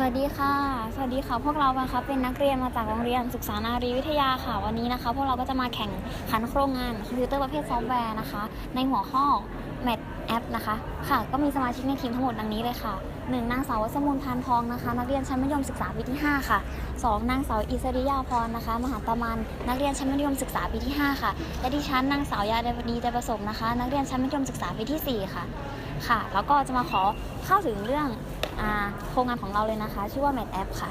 สวัสดีค่ะ สวัสดีค่ะ พวกเรานะคะเป็นนักเรียนมาจากโรงเรียนศึกษานารีวิทยาค่ะ วันนี้นะคะ พวกเราก็จะมาแข่งขันโครงงานคอมพิวเตอร์ประเภทซอฟต์แวร์นะคะ ในหัวข้อ Math App นะคะ ค่ะ ก็มีสมาชิกในทีมทั้งหมดดังนี้เลยค่ะ 1. นางสาววัสมุนทานทองนะคะ นักเรียนชั้นมัธยมศึกษาปีที่ 5 ค่ะ 2. นางสาวอิสริยาพรนะคะ มหาตามันนักเรียนชั้นมัธยมศึกษาปีที่ 5 ค่ะ และดิฉันนางสาวยาเดวดีใจประสมนะคะ นักเรียนชั้นมัธยมศึกษาปีที่ 4 ค่ะ ค่ะ แล้วก็จะมาขอเข้าถึงเรื่อง โครงงานของเราเลยนะคะ ชื่อว่า Mat App ค่ะ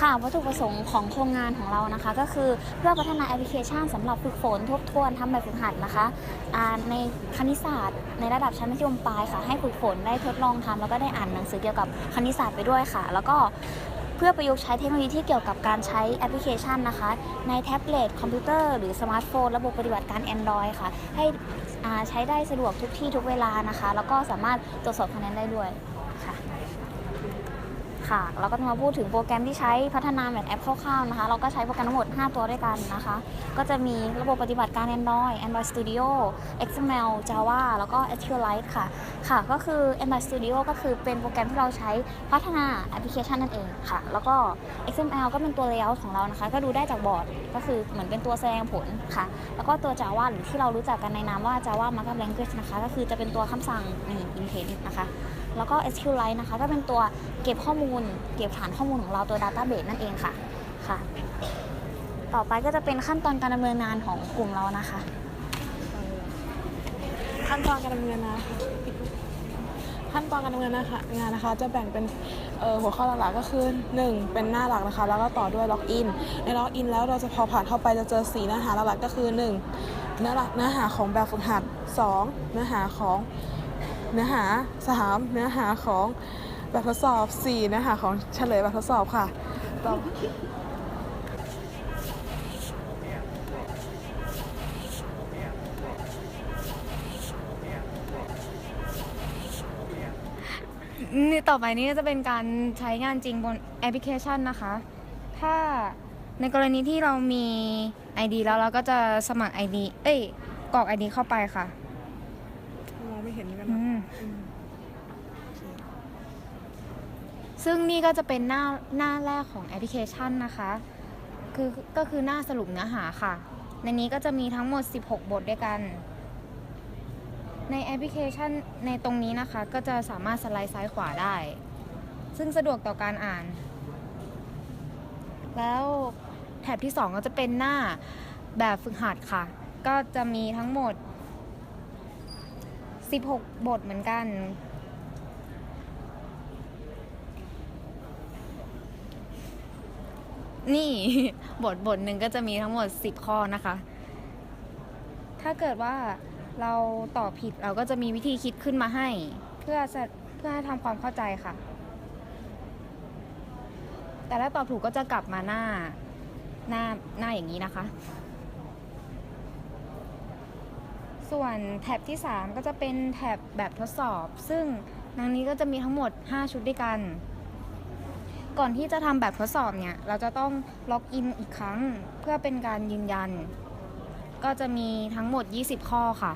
ค่ะวัตถุประสงค์ของโครงงานของเรานะคะ ก็คือเพื่อพัฒนาแอปพลิเคชันสำหรับฝึกฝนทบทวนทำแบบฝึกหัดนะคะในคณิตศาสตร์ ในระดับชั้นมัธยมปลายค่ะ ให้ฝึกฝนได้ทดลองทำแล้วก็ได้อ่านหนังสือเกี่ยวกับคณิตศาสตร์ไปด้วยค่ะ แล้วก็เพื่อประยุกต์ใช้เทคโนโลยีที่เกี่ยวกับการใช้แอปพลิเคชันนะคะ ในแท็บเล็ตคอมพิวเตอร์หรือสมาร์ทโฟน ระบบปฏิบัติการ Android ค่ะ ให้ ใช้ได้สะดวกทุกที่ทุกเวลานะคะ แล้วก็สามารถตรวจสอบคะแนนได้ด้วย ค่ะ เราก็จะมาพูดถึงโปรแกรมที่ใช้พัฒนาแมทแอปคร่าวๆนะคะ เราก็ใช้โปรแกรมทั้งหมด 5 ตัวด้วยกันนะคะ ก็จะมีระบบปฏิบัติการ Android Android Studio XML Java แล้วก็ SQLite ค่ะ ค่ะ ก็คือ Android Studio ก็คือเป็นโปรแกรมที่เราใช้พัฒนาแอปพลิเคชันนั่นเองค่ะ แล้วก็ XML ก็เป็นตัว layout ของเรานะคะ ก็ดูได้จากบอร์ด ก็คือเหมือนเป็นตัวแสดงผลค่ะ แล้วก็ตัว Java หรือที่เรารู้จักกันในนามว่า Java Markup Language นะคะ ก็คือจะเป็นตัวคำสั่งนี่ intent นะคะแล้วก็ SQLite นะคะก็เป็นตัวเก็บข้อมูล เก็บฐานข้อมูลของเราตัว Database นั่นเองค่ะค่ะ ต่อไปก็จะเป็นขั้นตอนการดำเนินงานของกลุ่มเรานะคะ ขั้นตอนการดำเนินงานนะคะขั้นตอนการดำเนินนะคะงานนะคะจะแบ่งเป็นหัวข้อหลักๆก็คือ 1 เป็นหน้าหลักนะคะ แล้วก็ต่อด้วยล็อกอินในล็อกอินแล้วเราจะพอผ่านเข้าไปจะเจอสีเนื้อหาหลักๆก็คือ 1 เนื้อหลักเนื้อหาของแบบฝึกหัด 2 เนื้อหาของ เนื้อหา 3 เนื้อหาของแบบทดสอบ 4 เนื้อหาของเฉลยแบบทดสอบค่ะต่อนี่ต่อไปนี้ก็จะเป็นการใช้งานจริงบนแอปพลิเคชันนะคะ ถ้าในกรณีที่เรามี ID แล้วเราก็จะสมัคร ID เอ้ย กรอก ID เข้าไปค่ะ มองไม่เห็นกันอืนะมอืม ซึ่งนี่ก็จะเป็นหน้าหน้าแรกของแอปพลิเคชันนะคะ คือก็คือหน้าสรุปเนื้อหาค่ะ ในนี้ก็จะมีทั้งหมด 16 บทด้วยกัน ในแอปพลิเคชันในตรงนี้นะคะ ก็จะสามารถสไลด์ซ้ายขวาได้ ซึ่งสะดวกต่อการอ่าน แล้วแถบที่ 2 ก็จะเป็นหน้าแบบฝึกหัดค่ะ ก็จะมีทั้งหมด 16 บทเหมือนกัน นี่บทบทหนึ่งก็จะมีทั้งหมด 10 ข้อนะคะ ถ้าเกิดว่าเราตอบผิดเราก็จะมีวิธีคิดขึ้นมาให้ เพื่อเพื่อให้ทำความเข้าใจค่ะ แต่ถ้าตอบถูกก็จะกลับมาหน้าหน้าหน้าอย่างนี้นะคะ ส่วนแท็บที่ 3 ก็จะเป็นแท็บแบบทดสอบ ซึ่งดังนี้ก็จะมีทั้งหมด 5 ชุดด้วยกัน ก่อนที่จะทำแบบทดสอบเนี่ย เราจะต้องล็อกอินอีกครั้งเพื่อเป็นการยืนยัน ก็จะมีทั้งหมด 20 ข้อค่ะ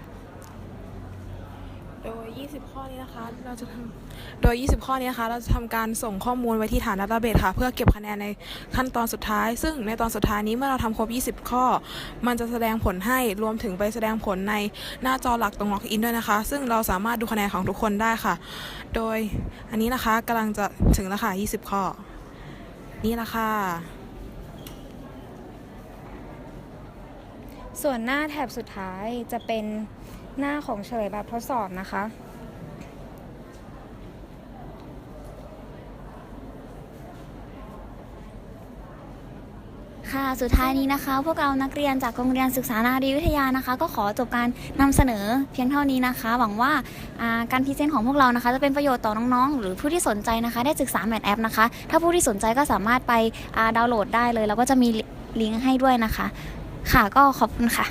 โดย 20 ข้อนี้นะคะ เราจะทำโดย 20 ข้อนี้นะคะ เราจะทำการส่งข้อมูลไว้ที่ฐานดัตต้าเบสค่ะ เพื่อเก็บคะแนนในขั้นตอนสุดท้าย ซึ่งในตอนสุดท้ายนี้เมื่อเราทำครบ 20 ข้อ มันจะแสดงผลให้ รวมถึงไปแสดงผลในหน้าจอหลักตรงล็อกอินด้วยนะคะ ซึ่งเราสามารถดูคะแนนของทุกคนได้ค่ะ โดยอันนี้นะคะกำลังจะถึงแล้วค่ะ 20 ข้อ นี่ละค่ะ ส่วนหน้าแถบสุดท้ายจะเป็นหน้าของเฉลยแบบทดสอบนะคะ ค่ะสุดท้ายนี้นะคะ พวกเรานักเรียนจากโรงเรียนศึกษานารีวิทยานะคะ ก็ขอจบการนำเสนอเพียงเท่านี้นะคะ หวังว่าการพรีเซนต์ของพวกเรานะคะ จะเป็นประโยชน์ต่อน้องๆ หรือผู้ที่สนใจนะคะ ได้ศึกษาแมทแอปนะคะ ถ้าผู้ที่สนใจก็สามารถไปดาวน์โหลดได้เลย แล้วก็จะมีลิงก์ให้ด้วยนะคะ ค่ะก็ขอบคุณค่ะ